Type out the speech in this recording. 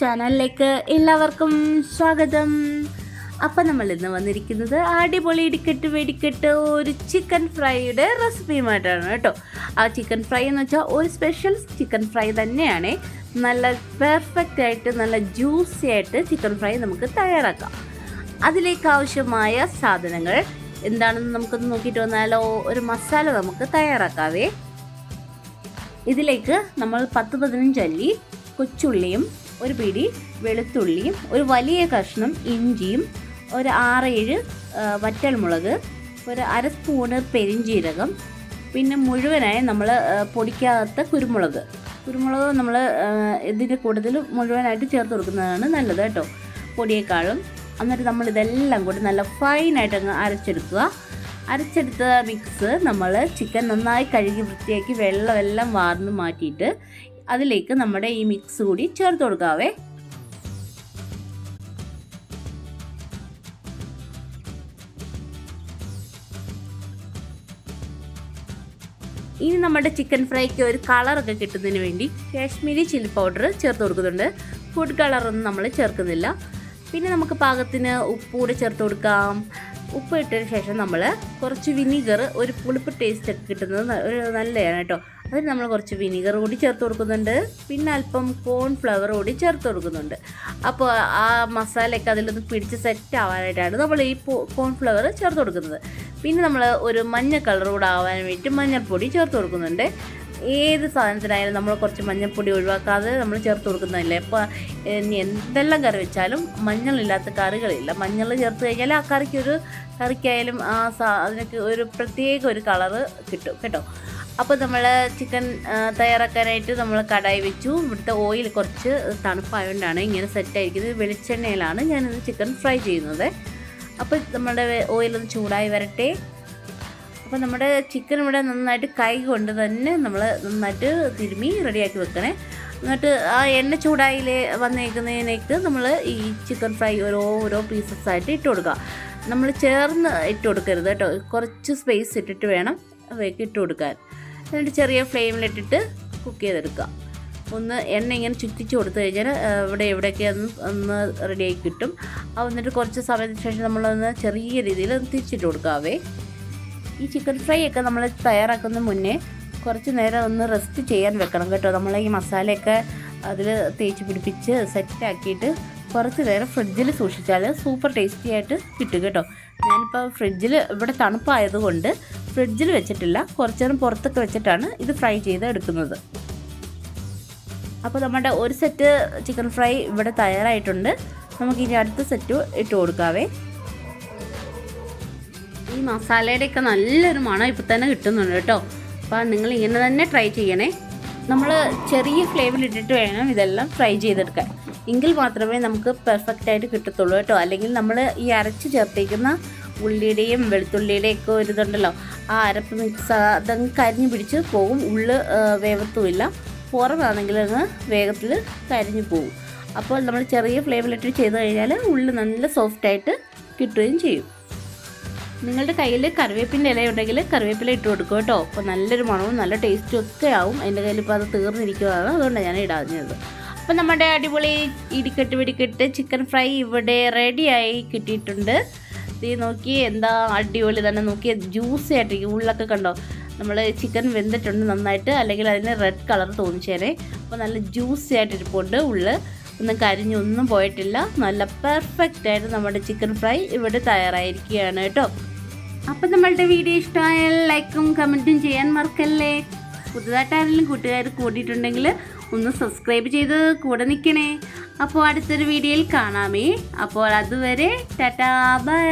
ചാനലിലേക്ക് എല്ലാവർക്കും സ്വാഗതം. അപ്പം നമ്മൾ ഇന്ന് വന്നിരിക്കുന്നത് അടിപൊളി ഇടിക്കെട്ട് വെടിക്കെട്ട് ഒരു ചിക്കൻ ഫ്രൈയുടെ റെസിപ്പിയുമായിട്ടാണ് കേട്ടോ. ആ ചിക്കൻ ഫ്രൈ എന്ന് വെച്ചാൽ ഒരു സ്പെഷ്യൽ ചിക്കൻ ഫ്രൈ തന്നെയാണ്. നല്ല പെർഫെക്റ്റ് ആയിട്ട് നല്ല ജ്യൂസി ആയിട്ട് ചിക്കൻ ഫ്രൈ നമുക്ക് തയ്യാറാക്കാം. അതിലേക്ക് ആവശ്യമായ സാധനങ്ങൾ എന്താണെന്ന് നമുക്കൊന്ന് നോക്കിയിട്ട് വന്നാലോ? ഒരു മസാല നമുക്ക് തയ്യാറാക്കാവേ. ഇതിലേക്ക് നമ്മൾ പത്ത് പതിനഞ്ച് അല്ലി കൊച്ചുള്ളിയും ഒരു പിടി വെളുത്തുള്ളിയും ഒരു വലിയ കഷ്ണം ഇഞ്ചിയും ഒരു ആറേഴ് വറ്റൽമുളക് ഒരു അര സ്പൂണ് പെരിഞ്ജീരകം പിന്നെ മുഴുവനായി നമ്മൾ പൊടിക്കാത്ത കുരുമുളക്. കുരുമുളക് നമ്മൾ ഇതിന്റെ കൂടുതൽ മുഴുവനായിട്ട് ചേർത്ത് കൊടുക്കുന്നതാണ് നല്ലത് കേട്ടോ. പൊടിയേക്കാളും. എന്നിട്ട് നമ്മൾ ഇതെല്ലാം കൂടി നല്ല ഫൈനായിട്ട് അങ്ങ് അരച്ചെടുക്കുക. അരച്ചെടുത്ത മിക്സ് നമ്മൾ ചിക്കൻ നന്നായി കഴുകി വൃത്തിയാക്കി വെള്ളമെല്ലാം വാർന്ന് മാറ്റിയിട്ട് അതിലേക്ക് നമ്മുടെ ഈ മിക്സ് കൂടി ചേർത്ത് കൊടുക്കാവേ. ഇനി നമ്മുടെ ചിക്കൻ ഫ്രൈക്ക് ഒരു കളറൊക്കെ കിട്ടുന്നതിന് വേണ്ടി കാശ്മീരി ചില്ലി പൗഡർ ചേർത്ത് കൊടുക്കുന്നുണ്ട്. ഫുഡ് കളറൊന്നും നമ്മൾ ചേർക്കുന്നില്ല. പിന്നെ നമുക്ക് പാകത്തിന് ഉപ്പ് കൂടി ചേർത്ത് കൊടുക്കാം. ഉപ്പ് ഇട്ടതിന് ശേഷം നമ്മൾ കുറച്ച് വിനീഗർ ഒരു പുളിപ്പ് ടേസ്റ്റ് ഒക്കെ കിട്ടുന്നത് ഒരു നല്ലതാണ് കേട്ടോ. അതിന് നമ്മൾ കുറച്ച് വിനീഗർ കൂടി ചേർത്ത് കൊടുക്കുന്നുണ്ട്. പിന്നെ അല്പം കോൺഫ്ലവർ കൂടി ചേർത്ത് കൊടുക്കുന്നുണ്ട്. അപ്പോൾ ആ മസാലയൊക്കെ അതിലൊന്ന് പിടിച്ച് സെറ്റ് ആവാനായിട്ടാണ് നമ്മൾ ഈ കോൺഫ്ലവർ ചേർത്ത് കൊടുക്കുന്നത്. പിന്നെ നമ്മൾ ഒരു മഞ്ഞ കളർ കൂടെ ആവാൻ വേണ്ടി മഞ്ഞൾപ്പൊടി ചേർത്ത് കൊടുക്കുന്നുണ്ട്. ഏത് സാധനത്തിനായാലും നമ്മൾ കുറച്ച് മഞ്ഞൾപ്പൊടി ഒഴിവാക്കാതെ നമ്മൾ ചേർത്ത് കൊടുക്കുന്നതല്ലേ? അപ്പോൾ ഇനി എന്തെല്ലാം കറി വെച്ചാലും മഞ്ഞളില്ലാത്ത കറികളില്ല. മഞ്ഞൾ ചേർത്ത് കഴിഞ്ഞാൽ ആ കറിക്കൊരു കറിക്കായാലും ആ സാ അതിനൊക്കെ ഒരു പ്രത്യേക ഒരു കളറ് കിട്ടും കേട്ടോ. അപ്പോൾ നമ്മൾ ചിക്കൻ തയ്യാറാക്കാനായിട്ട് നമ്മൾ കടായി വെച്ചു. ഇവിടുത്തെ ഓയിൽ കുറച്ച് തണുപ്പായതുകൊണ്ടാണ് ഇങ്ങനെ സെറ്റായിരിക്കുന്നത്. വെളിച്ചെണ്ണയിലാണ് ഞാനിത് ചിക്കൻ ഫ്രൈ ചെയ്യുന്നത്. അപ്പോൾ നമ്മുടെ ഓയിലൊന്ന് ചൂടായി വരട്ടെ. അപ്പോൾ നമ്മുടെ ചിക്കൻ ഇവിടെ നന്നായിട്ട് കൈ കൊണ്ട് തന്നെ നമ്മൾ നന്നായിട്ട് തിരുമ്മി റെഡിയാക്കി വെക്കണേ. എന്നിട്ട് ആ എണ്ണ ചൂടായി വന്നേക്കുന്നതിനേക്ക് നമ്മൾ ഈ ചിക്കൻ ഫ്രൈ ഓരോ ഓരോ പീസസ് ആയിട്ട് ഇട്ട് കൊടുക്കുക. നമ്മൾ ചേർന്ന് ഇട്ട് കൊടുക്കരുത് കേട്ടോ. കുറച്ച് സ്പേസ് ഇട്ടിട്ട് വേണം അവയ്ക്ക് ഇട്ട് കൊടുക്കാൻ. എന്നിട്ട് ചെറിയ ഫ്ലെയിമിലിട്ടിട്ട് കുക്ക് ചെയ്തെടുക്കുക. ഒന്ന് എണ്ണ ഇങ്ങനെ ചുറ്റിച്ച് കൊടുത്തു കഴിഞ്ഞാൽ ഇവിടെ എവിടെയൊക്കെ ഒന്ന് ഒന്ന് റെഡിയായി കിട്ടും. എന്നിട്ട് കുറച്ച് സമയത്തിന് ശേഷം നമ്മളൊന്ന് ചെറിയ രീതിയിൽ തിരിച്ചിട്ട് കൊടുക്കാവേ ഈ ചിക്കൻ ഫ്രൈ ഒക്കെ നമ്മൾ തയ്യാറാക്കുന്ന മുന്നേ കുറച്ച് നേരം ഒന്ന് റെസ്റ്റ് ചെയ്യാൻ വെക്കണം കേട്ടോ. നമ്മൾ ഈ മസാലയൊക്കെ അതിൽ തേച്ച് പിടിപ്പിച്ച് സെറ്റാക്കിയിട്ട് കുറച്ച് നേരം ഫ്രിഡ്ജിൽ സൂക്ഷിച്ചാൽ സൂപ്പർ ടേസ്റ്റി ആയിട്ട് കിട്ടും കേട്ടോ. ഞാനിപ്പോൾ ഫ്രിഡ്ജിൽ ഇവിടെ തണുപ്പായതുകൊണ്ട് ഫ്രിഡ്ജിൽ വെച്ചിട്ടില്ല. കുറച്ച് നേരം പുറത്തൊക്കെ വെച്ചിട്ടാണ് ഇത് ഫ്രൈ ചെയ്ത് എടുക്കുന്നത്. അപ്പോൾ നമ്മുടെ ഒരു സെറ്റ് ചിക്കൻ ഫ്രൈ ഇവിടെ തയ്യാറായിട്ടുണ്ട്. നമുക്ക് ഇനി അടുത്ത സെറ്റ് ഇട്ട് കൊടുക്കാവേ. ഈ മസാലയുടെയൊക്കെ നല്ലൊരു മണം ഇപ്പം തന്നെ കിട്ടുന്നുണ്ട് കേട്ടോ. അപ്പോൾ നിങ്ങൾ ഇങ്ങനെ തന്നെ ട്രൈ ചെയ്യണേ. നമ്മൾ ചെറിയ ഫ്ലേമിൽ ഇട്ടിട്ട് വേണം ഇതെല്ലാം ഫ്രൈ ചെയ്തെടുക്കാൻ. എങ്കിൽ മാത്രമേ നമുക്ക് പെർഫെക്റ്റ് ആയിട്ട് കിട്ടത്തുള്ളൂ കേട്ടോ. അല്ലെങ്കിൽ നമ്മൾ ഈ അരച്ച് ചേർത്തേക്കുന്ന ഉള്ളിയുടെയും വെളുത്തുള്ളിയുടെയും ഒക്കെ ഒരു ഇതുണ്ടല്ലോ ആ അരപ്പ് മിക്സ് അതങ്ങ് കരിഞ്ഞു പിടിച്ച് പോകും. ഉള്ളു വേവത്തുമില്ല. പുറമാണെങ്കിൽ അങ്ങ് വേഗത്തിൽ കരിഞ്ഞു പോകും. അപ്പോൾ നമ്മൾ ചെറിയ ഫ്ലേമിലിട്ട് ചെയ്ത് കഴിഞ്ഞാൽ ഉള്ളു നല്ല സോഫ്റ്റായിട്ട് കിട്ടുകയും ചെയ്യും. നിങ്ങളുടെ കയ്യിൽ കറിവേപ്പിന്റെ ഇല ഉണ്ടെങ്കിൽ കറിവേപ്പില ഇട്ട് കൊടുക്കുക കേട്ടോ. അപ്പോൾ നല്ലൊരു മണവും നല്ല ടേസ്റ്റും ഒക്കെ ആവും. എന്റെ കയ്യിൽ ഇപ്പോൾ അത് തീർന്നിരിക്കുകയാണ്. അതുകൊണ്ടാണ് ഞാൻ ഇടാഞ്ഞത്. അപ്പോൾ നമ്മുടെ അടിപൊളി ഇടിക്കെട്ട് വെടിക്കെട്ട് ചിക്കൻ ഫ്രൈ ഇവിടെ റെഡിയായി കിട്ടിയിട്ടുണ്ട്. ഇത് നോക്കി എന്താ അടിപൊളി തന്നെ. നോക്കി ജ്യൂസി ആയിട്ടിരിക്കും. ഉള്ളൊക്കെ കണ്ടോ? നമ്മൾ ചിക്കൻ വെന്തിട്ടുണ്ട് നന്നായിട്ട്. അല്ലെങ്കിൽ അതിന് റെഡ് കളർ തോന്നിച്ചേനെ. അപ്പോൾ നല്ല ജ്യൂസി ആയിട്ടിരിപ്പുണ്ട് ഉള്ള്. ഒന്നും കരിഞ്ഞൊന്നും പോയിട്ടില്ല. നല്ല പെർഫെക്റ്റ് ആയിട്ട് നമ്മുടെ ചിക്കൻ ഫ്രൈ ഇവിടെ തയ്യാറായിരിക്കുകയാണ് കേട്ടോ. അപ്പം നമ്മളുടെ വീഡിയോ ഇഷ്ടമായാൽ ലൈക്കും കമന്റും ചെയ്യാൻ മറക്കല്ലേ? പുതുതായിട്ട് ആരെങ്കിലും കൂട്ടുകാർ കൂടിയിട്ടുണ്ടെങ്കിൽ ഒന്ന് സബ്സ്ക്രൈബ് ചെയ്ത് കൂടെ നിൽക്കണേ. അപ്പോൾ അടുത്തൊരു വീഡിയോയിൽ കാണാമേ. അപ്പോൾ അതുവരെ ടാറ്റാ ബൈ